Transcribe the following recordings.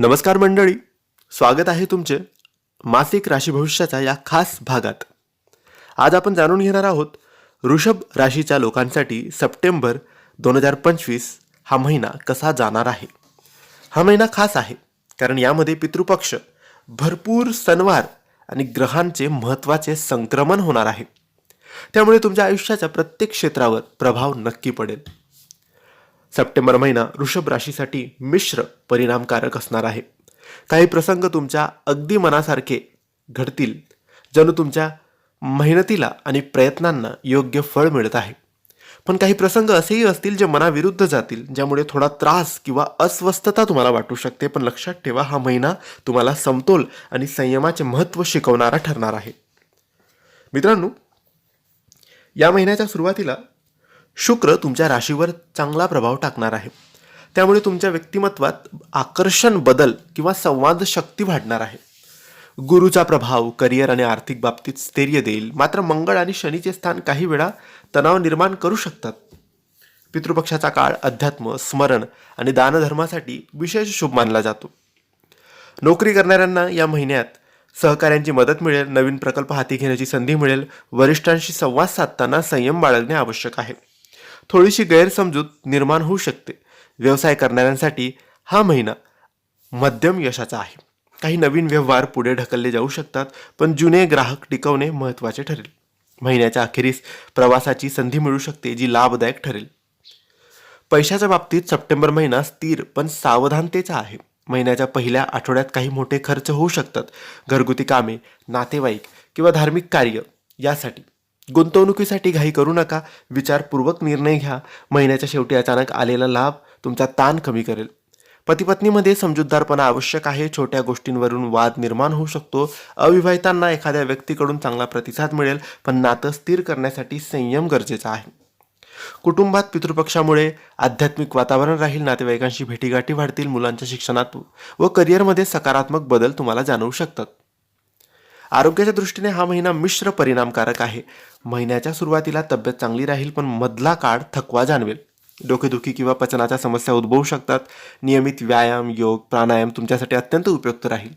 नमस्कार मंडळी. स्वागत आहे तुमचे मासिक राशी भविष्याच्या या खास भागात. आज आपण जाणून घेणार आहोत ऋषभ राशीच्या लोकांसाठी सप्टेंबर दोन हजार पंचवीस हा महिना कसा जाणार आहे? हा महिना खास आहे कारण यामध्ये पितृपक्ष भरपूर सणवार आणि ग्रहांचे महत्त्वाचे संक्रमण होणार आहे. त्यामुळे तुमच्या आयुष्याच्या प्रत्येक क्षेत्रावर प्रभाव नक्की पडेल. सप्टेंबर महिना वृषभ राशीसाठी मिश्र परिणामकारक असणार आहे. काही प्रसंग तुमच्या अगदी मनासारखे घडतील. जणू तुमच्या मेहनतीला आणि प्रयत्नांना योग्य फळ मिळत आहे. पण काही प्रसंग असेही असतील जे मनाविरुद्ध जातील ज्यामुळे थोडा त्रास किंवा अस्वस्थता तुम्हाला वाटू शकते. पण लक्षात ठेवा हा महिना तुम्हाला समतोल आणि संयमाचे महत्त्व शिकवणारा ठरणार आहे. मित्रांनो या महिन्याच्या सुरुवातीला शुक्र तुमच्या राशीवर चांगला प्रभाव टाकणार आहे. त्यामुळे तुमच्या व्यक्तिमत्वात आकर्षण बदल किंवा संवाद शक्ती वाढणार आहे. गुरुचा प्रभाव करिअर आणि आर्थिक बाबतीत स्थैर्य देईल. मात्र मंगळ आणि शनीचे स्थान काही वेळा तणाव निर्माण करू शकतात. पितृपक्षाचा काळ अध्यात्म स्मरण आणि दानधर्मासाठी विशेष शुभ मानला जातो. नोकरी करणाऱ्यांना या महिन्यात सहकाऱ्यांची मदत मिळेल नवीन प्रकल्प हाती घेण्याची संधी मिळेल वरिष्ठांशी संवाद साधताना संयम बाळगणे आवश्यक आहे. थोडीशी गैरसमजूत निर्माण होऊ शकते. व्यवसाय करणाऱ्यांसाठी हा महिना मध्यम यशाचा आहे. काही नवीन व्यवहार पुढे ढकलले जाऊ शकतात पण जुने ग्राहक टिकवणे महत्त्वाचे ठरेल. महिन्याच्या अखेरीस प्रवासाची संधी मिळू शकते जी लाभदायक ठरेल. पैशाच्या बाबतीत सप्टेंबर महिना स्थिर पण सावधानतेचा आहे. महिन्याच्या पहिल्या आठवड्यात काही मोठे खर्च होऊ शकतात. घरगुती कामे नातेवाईक किंवा धार्मिक कार्य यासाठी. गुंतवणुकीसाठी घाई करू नका. विचारपूर्वक निर्णय घ्या. महिन्याच्या शेवटी अचानक आलेला लाभ तुमचा ताण कमी करेल. पतीपत्नीमध्ये समजूतदारपणा आवश्यक आहे. छोट्या गोष्टींवरून वाद निर्माण होऊ शकतो. अविवाहितांना एखाद्या व्यक्तीकडून चांगला प्रतिसाद मिळेल पण नातं स्थिर करण्यासाठी संयम गरजेचा आहे. कुटुंबात पितृपक्षामुळे आध्यात्मिक वातावरण राहील नातेवाईकांशी भेटीगाठी वाढतील मुलांच्या शिक्षणात व करिअरमध्ये सकारात्मक बदल तुम्हाला जाणवू शकतात. आरोग्याच्या दृष्टीने हा महिना मिश्र परिणामकारक आहे. महिन्याच्या सुरुवातीला तब्येत चांगली राहील पण मधला काळ थकवा जाणवेल. डोकेदुखी किंवा पचनाच्या समस्या उद्भवू शकतात. नियमित व्यायाम योग प्राणायाम तुमच्यासाठी अत्यंत उपयुक्त राहील.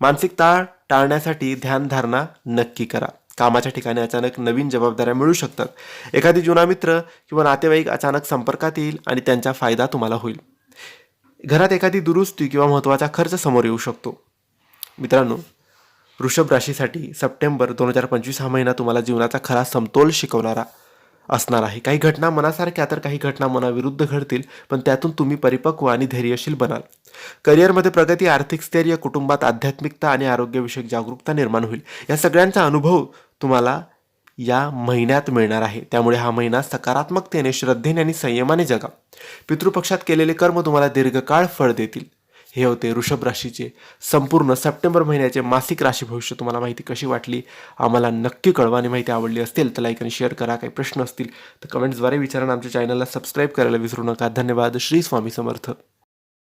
मानसिक ताळ टाळण्यासाठी ध्यानधारणा नक्की करा. कामाच्या ठिकाणी अचानक नवीन जबाबदाऱ्या मिळू शकतात. एखादी जुना मित्र किंवा नातेवाईक अचानक संपर्कात येईल आणि त्यांचा फायदा तुम्हाला होईल. घरात एखादी दुरुस्ती किंवा महत्त्वाचा खर्च समोर येऊ शकतो. मित्रांनो वृषभ राशीसाठी सप्टेंबर दोन हजार पंचवीस हा महिना तुम्हाला जीवनाचा खरा समतोल शिकवणारा असणार आहे. काही घटना मनासारख्या तर काही घटना मनाविरुद्ध घडतील पण त्यातून तुम्ही परिपक्व आणि धैर्यशील बनाल. करिअरमध्ये प्रगती आर्थिक स्थैर्य कुटुंबात आध्यात्मिकता आणि आरोग्यविषयक जागरूकता निर्माण होईल. या सगळ्यांचा अनुभव तुम्हाला या महिन्यात मिळणार आहे. त्यामुळे हा महिना सकारात्मकतेने श्रद्धेने आणि संयमाने जगा. पितृपक्षात केलेले कर्म तुम्हाला दीर्घकाळ फळ देतील. हे होते वृषभ राशीचे. संपूर्ण सप्टेंबर महिन्याचे मासिक राशी भविष्य तुम्हाला माहिती कशी वाटली? आम्हाला नक्की कळवा आणि माहिती आवडली असेल तर लाईक आणि शेअर करा. काही प्रश्न असतील तर कमेंट्सद्वारे विचारा आमच्या चॅनलला सबस्क्राईब करायला विसरू नका. धन्यवाद. श्री स्वामी समर्थ.